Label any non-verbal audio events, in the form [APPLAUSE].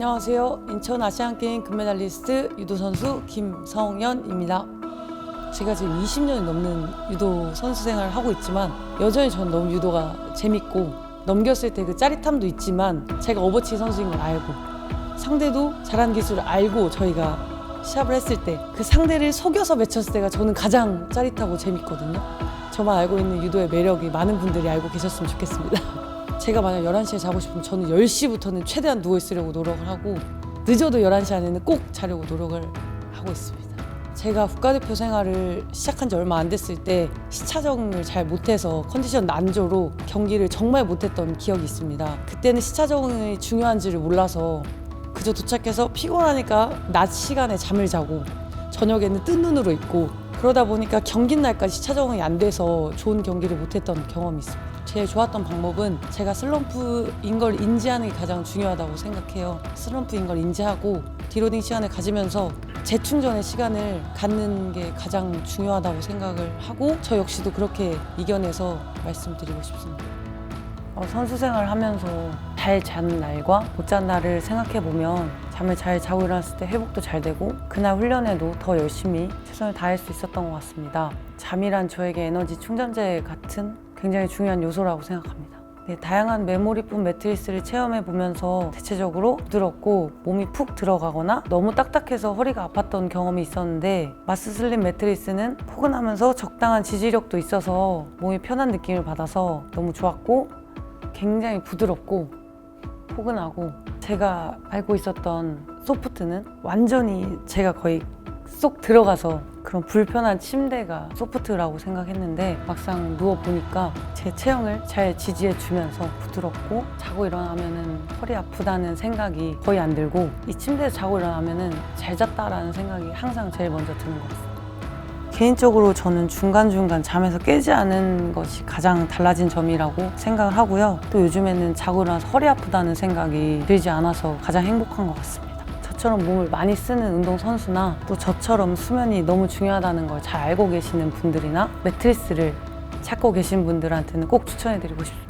안녕하세요. 인천 아시안게임 금메달리스트 유도 선수 김성연입니다. 제가 지금 20년이 넘는 유도 선수 생활을 하고 있지만 여전히 전 너무 유도가 재밌고 넘겼을 때 그 짜릿함도 있지만 제가 오버치 선수인 걸 알고 상대도 잘하는 기술을 알고 저희가 시합을 했을 때 그 상대를 속여서 맺혔을 때가 저는 가장 짜릿하고 재밌거든요. 저만 알고 있는 유도의 매력이 많은 분들이 알고 계셨으면 좋겠습니다. [LAUGHS] 제가 만약 11시에 자고 싶으면 저는 10시부터는 최대한 누워 있으려고 노력을 하고 늦어도 11시 안에는 꼭 자려고 노력을 하고 있습니다. 제가 국가대표 생활을 시작한 지 얼마 안 됐을 때 시차 적응을 잘 못해서 컨디션 난조로 경기를 정말 못했던 기억이 있습니다. 그때는 시차 적응이 중요한지를 몰라서 그저 도착해서 피곤하니까 낮 시간에 잠을 자고 저녁에는 뜬 눈으로 있고 그러다 보니까 경기 날까지 시차 적응이 안 돼서 좋은 경기를 못했던 경험이 있습니다. 제일 좋았던 방법은 제가 슬럼프인 걸 인지하는 게 가장 중요하다고 생각해요. 슬럼프인 걸 인지하고 디로딩 시간을 가지면서 재충전의 시간을 갖는 게 가장 중요하다고 생각을 하고 저 역시도 그렇게 이겨내서 말씀드리고 싶습니다. 어, 선수 생활을 하면서 잘 자는 날과 못 잔 날을 생각해 보면 잠을 잘 자고 일어났을 때 회복도 잘 되고 그날 훈련에도 더 열심히 최선을 다할 수 있었던 것 같습니다. 잠이란 저에게 에너지 충전재 같은 굉장히 중요한 요소라고 생각합니다. 네, 다양한 메모리폼 매트리스를 체험해 보면서 대체적으로 부드럽고 몸이 푹 들어가거나 너무 딱딱해서 허리가 아팠던 경험이 있었는데 마스 슬림 매트리스는 포근하면서 적당한 지지력도 있어서 몸이 편한 느낌을 받아서 너무 좋았고 굉장히 부드럽고 포근하고 제가 알고 있었던 소프트는 완전히 제가 거의 쏙 들어가서 그런 불편한 침대가 소프트라고 생각했는데 막상 누워 보니까 제 체형을 잘 지지해 주면서 부드럽고 자고 일어나면은 허리 아프다는 생각이 거의 안 들고 이 침대에서 자고 일어나면은 잘 잤다라는 생각이 항상 제일 먼저 드는 것 같습니다. 개인적으로 저는 중간중간 잠에서 깨지 않은 것이 가장 달라진 점이라고 생각을 하고요. 또 요즘에는 자고 일어나서 허리 아프다는 생각이 들지 않아서 가장 행복한 것 같습니다. 저처럼 몸을 많이 쓰는 운동 선수나 또 저처럼 수면이 너무 중요하다는 걸 잘 알고 계시는 분들이나 매트리스를 찾고 계신 분들한테는 꼭 추천해 드리고 싶습니다.